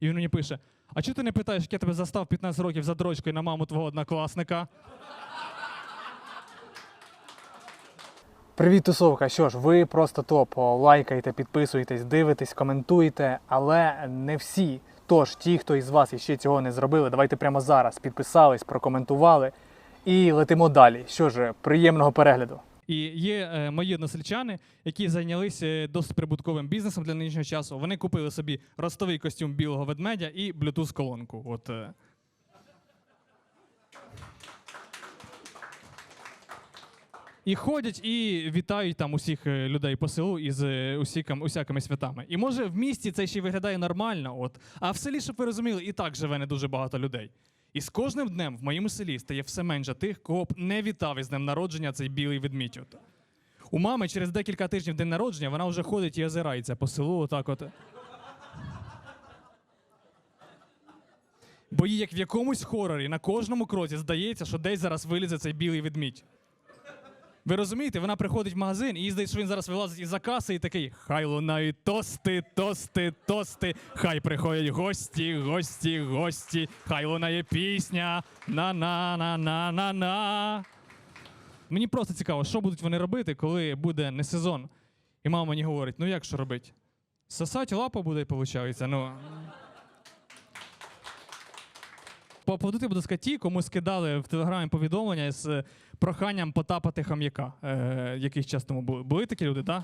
І він мені пише: А чого ти не питаєш, як я тебе застав 15 років за дрочкою на маму твого однокласника? Привіт, тусовка. Що ж, ви просто топ. Лайкайте, підписуйтесь, дивитесь, коментуйте, але не всі. Тож, ті, хто із вас іще цього не зробили, давайте прямо зараз підписались, прокоментували і летимо далі. Що ж, приємного перегляду. І є е, мої односельчани, які зайнялися досить прибутковим бізнесом для нинішнього часу. Вони купили собі ростовий костюм білого ведмедя і Bluetooth колонку. От. е. І ходять і вітають там усіх е, людей по селу із усікам, усякими святами. І може в місті це ще й виглядає нормально, от, а в селі, щоб ви розуміли, і так живе не дуже багато людей. І з кожним днем в моєму селі стає все менше тих, кого б не вітав із днем народження цей білий ведмідь. У мами через декілька тижнів день народження вона вже ходить і озирається по селу, отак от. Бо їй як в якомусь хорорі на кожному кроці здається, що десь зараз вилізе цей білий ведмідь. Ви розумієте, вона приходить в магазин і здається, що він зараз вилазить із-за каси і такий: хай лунають тости, тости, тости, хай приходять гості, гості, гості, хай лунає пісня. На-на-на-на-на-на. Мені просто цікаво, що будуть вони робити, коли буде не сезон. І мама мені говорить: ну як що робити? Сосать лапа буде, виходить. Ну. Поводити буду сказати ті, кому скидали в телеграмі повідомлення з е, проханням потапати хам'яка, е, якийсь час тому були. Були такі люди, так?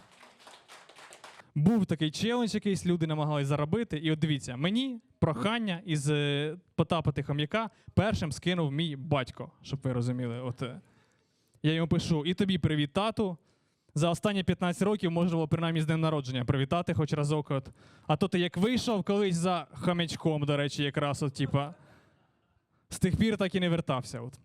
Був такий челендж, якийсь люди намагались заробити. І от дивіться, мені прохання із е, потапати хам'яка першим скинув мій батько, щоб ви розуміли. От, е, я йому пишу: і тобі привіт, тату. За останні 15 років можна було принаймні з днем народження привітати хоч разок. От. А то ти як вийшов колись за хам'ячком, до речі, якраз от, типа з тих пір так і не вертався. От.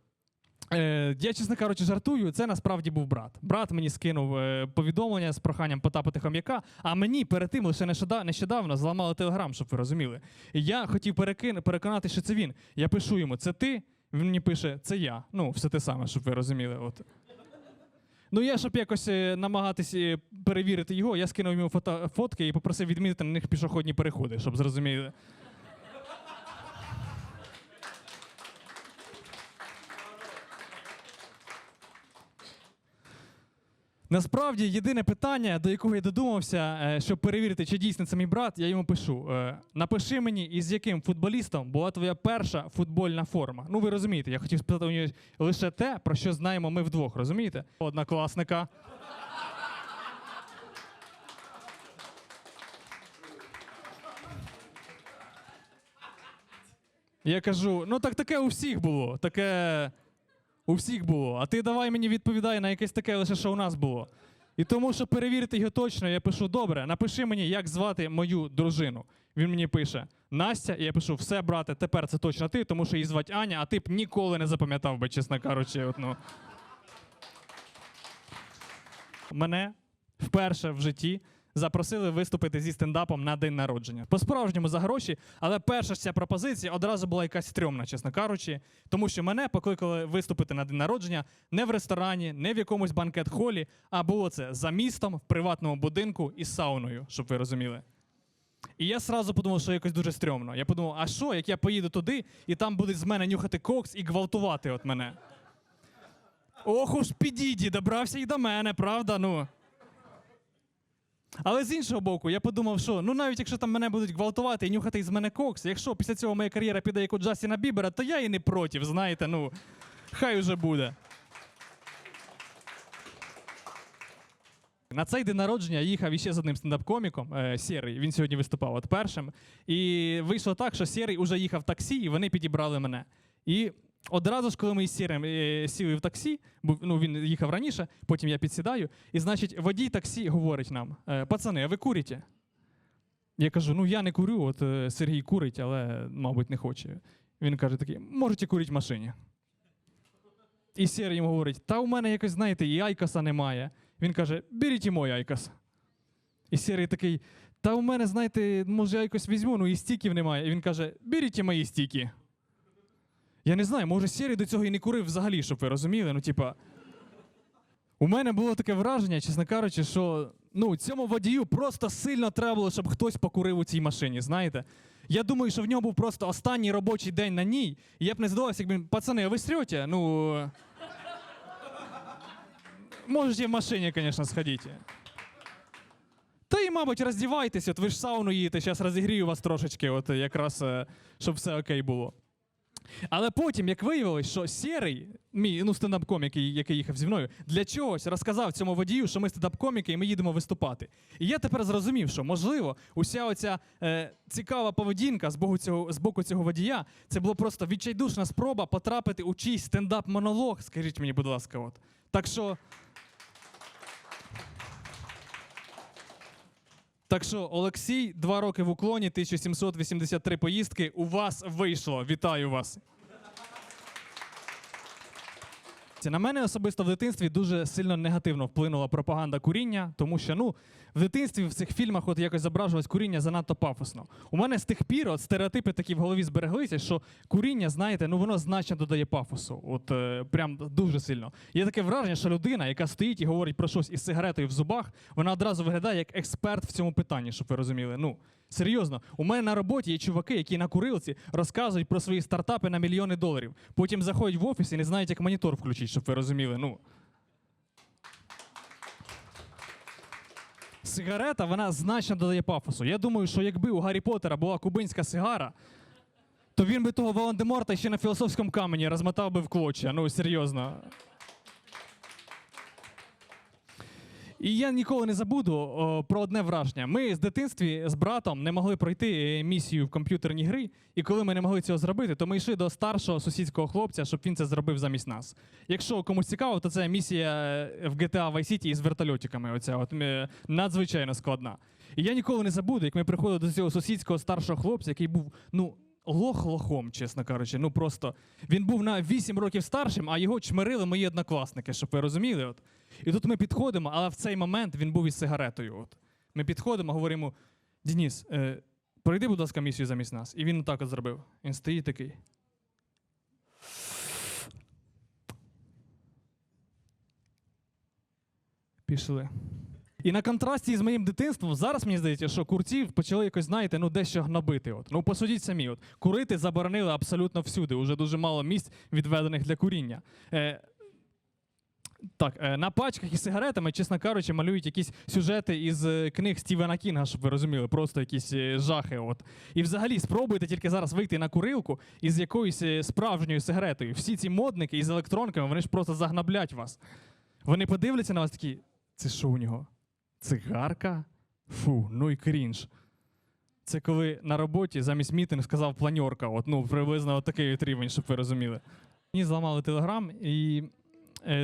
Е, я, чесно кажучи, жартую. Це насправді був брат. Брат мені скинув е, повідомлення з проханням потапити хам'яка, а мені перед тим лише нещодавно зламали телеграм, щоб ви розуміли. Я хотів перекин- переконати, що це він. Я пишу йому: це ти? Він мені пише, це я. Ну, все те саме, щоб ви розуміли. От. Ну, я, щоб якось е, намагатись е, перевірити його, я скинув йому фото, фотки і попросив відмітити на них пішохідні переходи, щоб зрозуміли. Насправді, єдине питання, до якого я додумався, е, щоб перевірити, чи дійсно це мій брат, я йому пишу: е, напиши мені, із яким футболістом була твоя перша футбольна форма. Ну, ви розумієте, я хотів спитати у нього лише те, про що знаємо ми вдвох, розумієте? Однокласника. Я кажу: ну так таке у всіх було. Таке у всіх було. А ти давай мені відповідай на якесь таке лише, що у нас було. І тому, щоб перевірити його точно, я пишу: добре, напиши мені, як звати мою дружину. Він мені пише Настя, і я пишу: все, брате, тепер це точно ти, тому що її звати Аня, а ти б ніколи не запам'ятав би, чесно кажучи. От, ну. Мене вперше в житті запросили виступити зі стендапом на день народження. По-справжньому за гроші, але перша ж ця пропозиція одразу була якась стрьомна, чесно кажучи, тому що мене покликали виступити на день народження не в ресторані, не в якомусь банкет-холі, а було це за містом в приватному будинку із сауною, щоб ви розуміли. І я сразу подумав, що якось дуже стрьомно. Я подумав, а що, як я поїду туди, і там будуть з мене нюхати кокс і гвалтувати от мене. Ох уж підіді, добрався і до мене, правда? Ну. Але з іншого боку, я подумав, що ну навіть якщо там мене будуть гвалтувати і нюхати із мене кокс, якщо після цього моя кар'єра піде як у Джастіна Бібера, то я і не проти, знаєте, ну, хай уже буде. На цей день народження я їхав іще з одним стендап-коміком, е, Сєрий. Він сьогодні виступав от першим. І вийшло так, що Сєрий уже їхав в таксі, і вони підібрали мене. І одразу ж, коли ми із Сєрим е, сіли в таксі, бо ну, він їхав раніше, потім я підсідаю, і значить, водій таксі говорить нам: «Е, пацани, а ви курите? Я кажу: ну я не курю, от е, Сергій курить, але, мабуть, не хоче. Він каже такий: можете курити в машині. І Сєрий йому говорить: та у мене якось, знаєте, і айкоса немає. Він каже: беріть мой айкос. І Сєрий такий: та у мене, знаєте, може, я якось візьму, ну і стіків немає. І він каже: беріть мої стіки. Я не знаю, може, Сєрій до цього і не курив взагалі, щоб ви розуміли. Ну, типа. У мене було таке враження, чесно кажучи, що ну, цьому водію просто сильно треба було, щоб хтось покурив у цій машині, знаєте? Я думаю, що в нього був просто останній робочий день на ній. І я б не здавався, якби пацани, ви срете? Ну. Можете в машині, звісно, сходити. Та і, мабуть, роздівайтесь, от ви ж сауну їдете, зараз розігрію вас трошечки, от якраз, е, щоб все окей було. Але потім, як виявилось, що сірий, мій ну, стендап-комік, який, їхав зі мною, для чогось розказав цьому водію, що ми стендап-коміки і ми їдемо виступати. І я тепер зрозумів, що можливо, уся оця е, цікава поведінка з боку, цього, з боку цього водія, це була просто відчайдушна спроба потрапити у чийсь стендап-монолог, скажіть мені, будь ласка, от. Так що. Так що, Олексій, два роки в уклоні, 1783 поїздки. У вас вийшло. Вітаю вас. Це На мене особисто в дитинстві дуже сильно негативно вплинула пропаганда куріння, тому що ну в дитинстві в цих фільмах от якось зображувалось куріння занадто пафосно. У мене з тих пір от стереотипи такі в голові збереглися, що куріння, знаєте, ну воно значно додає пафосу. От е, прям дуже сильно. Є таке враження, що людина, яка стоїть і говорить про щось із сигаретою в зубах, вона одразу виглядає як експерт в цьому питанні, щоб ви розуміли. Ну серйозно, у мене на роботі є чуваки, які на курилці розказують про свої стартапи на мільйони доларів. Потім заходять в офіс і не знають, як монітор включити, щоб ви розуміли. Ну. Сигарета, вона значно додає пафосу. Я думаю, що якби у Гаррі Поттера була кубинська сигара, то він би того Волан-де-Морта ще на філософському камені розмотав би в клочья. Ну, серйозно. І я ніколи не забуду о, про одне враження. Ми з дитинстві з братом не могли пройти е, місію в комп'ютерній гри, і коли ми не могли цього зробити, то ми йшли до старшого сусідського хлопця, щоб він це зробив замість нас. Якщо комусь цікаво, то це місія е, в GTA Vice City із вертольотиками. Оця от е, надзвичайно складна. І я ніколи не забуду, як ми приходили до цього сусідського старшого хлопця, який був, ну. Лох лохом, чесно кажучи. Ну просто він був на 8 років старшим, а його чмирили мої однокласники, щоб ви розуміли. От. І тут ми підходимо, але в цей момент він був із сигаретою. От. Ми підходимо, говоримо: Дініс, е, пройди, будь ласка, місію замість нас. І він отак от зробив. Він стоїть такий. Пішли. І на контрасті з моїм дитинством зараз мені здається, що курців почали якось, знаєте, ну дещо гнобити. От. Ну посудіть самі, от курити заборонили абсолютно всюди. Уже дуже мало місць відведених для куріння. Е, так, е, на пачках із сигаретами, чесно кажучи, малюють якісь сюжети із е, книг Стівена Кінга, щоб ви розуміли, просто якісь е, жахи. От. І взагалі спробуйте тільки зараз вийти на курилку із якоюсь справжньою сигаретою. Всі ці модники із електронками, вони ж просто загнаблять вас. Вони подивляться на вас такі, це що у нього? Цигарка? Фу, ну і крінж. Це коли на роботі замість мітинг сказав планьорка. От, ну, приблизно от такий от рівень, щоб ви розуміли. Мені зламали телеграм, і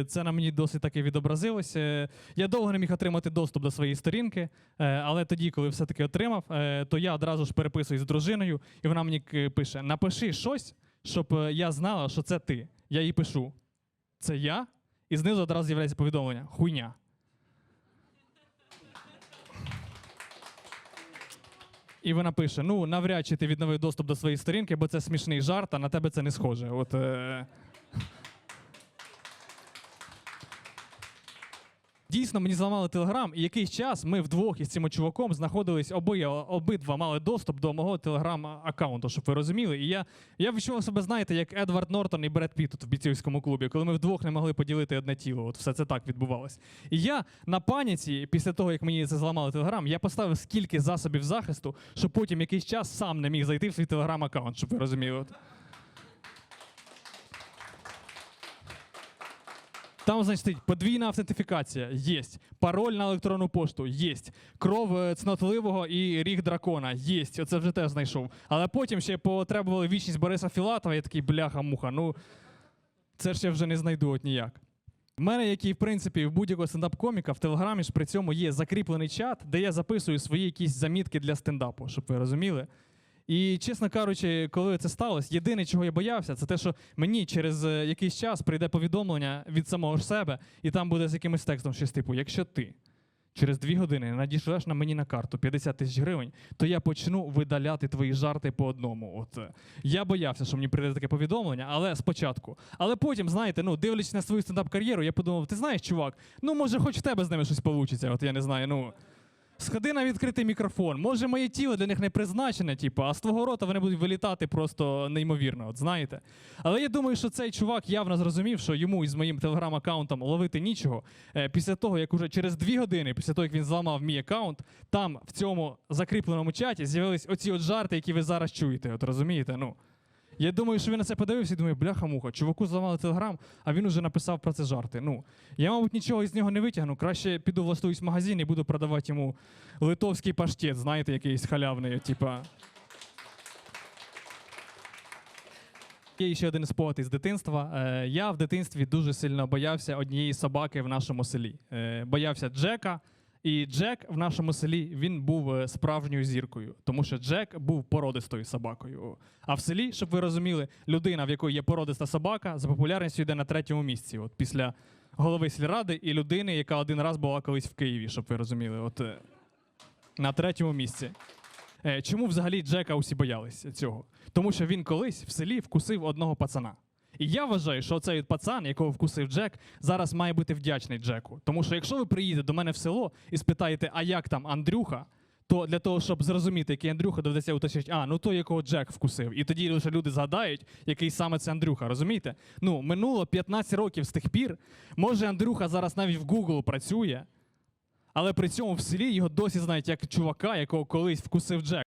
це на мені досить таки відобразилося. Е, Я довго не міг отримати доступ до своєї сторінки, е, але тоді, коли все-таки отримав, е, то я одразу ж переписуюсь з дружиною, і вона мені пише: напиши щось, щоб е, я знала, що це ти. Я їй пишу: це я, і знизу одразу з'являється повідомлення: хуйня. І вона пише: ну, навряд чи ти відновив доступ до своєї сторінки, бо це смішний жарт, а на тебе це не схоже. От, е... Дійсно, мені зламали телеграм, і якийсь час ми вдвох із цим чуваком знаходились оби, обидва мали доступ до мого телеграм-аккаунту, щоб ви розуміли. І я, я відчував себе, знаєте, як Едвард Нортон і Бред Піт в бійцівському клубі, коли ми вдвох не могли поділити одне тіло. От все це так відбувалось. І я на паніці, після того, як мені це зламали телеграм, я поставив скільки засобів захисту, щоб потім якийсь час сам не міг зайти в свій телеграм-аккаунт, щоб ви розуміли. Там, значить, подвійна автентифікація, єсть. Пароль на електронну пошту, єсть. Кров е, цнотливого і ріг дракона, єсть. Оце вже теж знайшов. Але потім ще потребували вічність Бориса Філатова, я такий бляха-муха. Ну, це ж я вже не знайду от ніяк. У мене, як і в принципі в будь-якого стендап-коміка, в Телеграмі ж при цьому є закріплений чат, де я записую свої якісь замітки для стендапу, щоб ви розуміли. І, чесно кажучи, коли це сталося, єдине, чого я боявся, це те, що мені через е, якийсь час прийде повідомлення від самого ж себе, і там буде з якимось текстом щось типу: якщо ти через дві години надішлеш на мені на карту 50 тисяч гривень, то я почну видаляти твої жарти по одному. От я боявся, що мені прийде таке повідомлення, але спочатку. Але потім, знаєте, ну дивлячись на свою стендап-кар'єру, я подумав: ти знаєш, чувак, ну може, хоч в тебе з ними щось вийде. От я не знаю. Ну Сходи на відкритий мікрофон. Може, моє тіло для них не призначене, типу, а з твого рота вони будуть вилітати просто неймовірно, от знаєте. Але я думаю, що цей чувак явно зрозумів, що йому із моїм телеграм-аккаунтом ловити нічого. Е, після того, як уже через дві години, після того, як він зламав мій аккаунт, там в цьому закріпленому чаті з'явились оці от жарти, які ви зараз чуєте. От розумієте? Ну. Я думаю, що він на це подивився і думає, бляха-муха, чуваку зламали телеграм, а він уже написав про це жарти. Ну, я, мабуть, нічого із нього не витягну. Краще піду влаштуюсь в магазин і буду продавати йому литовський паштет, знаєте, якийсь халявний, типа. Є ще один спогад із дитинства. Е, я в дитинстві дуже сильно боявся однієї собаки в нашому селі. Е, боявся Джека. І Джек в нашому селі він був е, справжньою зіркою, тому що Джек був породистою собакою. А в селі, щоб ви розуміли, людина, в якої є породиста собака, за популярністю йде на третьому місці. От після голови сільради і людини, яка один раз була колись в Києві, щоб ви розуміли. От е, на третьому місці. Е, Чому взагалі Джека усі боялися цього? Тому що він колись в селі вкусив одного пацана. І я вважаю, що цей пацан, якого вкусив Джек, зараз має бути вдячний Джеку. Тому що якщо ви приїдете до мене в село і спитаєте, а як там Андрюха, то для того, щоб зрозуміти, який Андрюха, доведеться уточнити, а ну той, якого Джек вкусив. І тоді лише люди згадають, який саме це Андрюха. Розумієте? Ну, минуло 15 років з тих пір. Може, Андрюха зараз навіть в Google працює, але при цьому в селі його досі знають як чувака, якого колись вкусив Джек.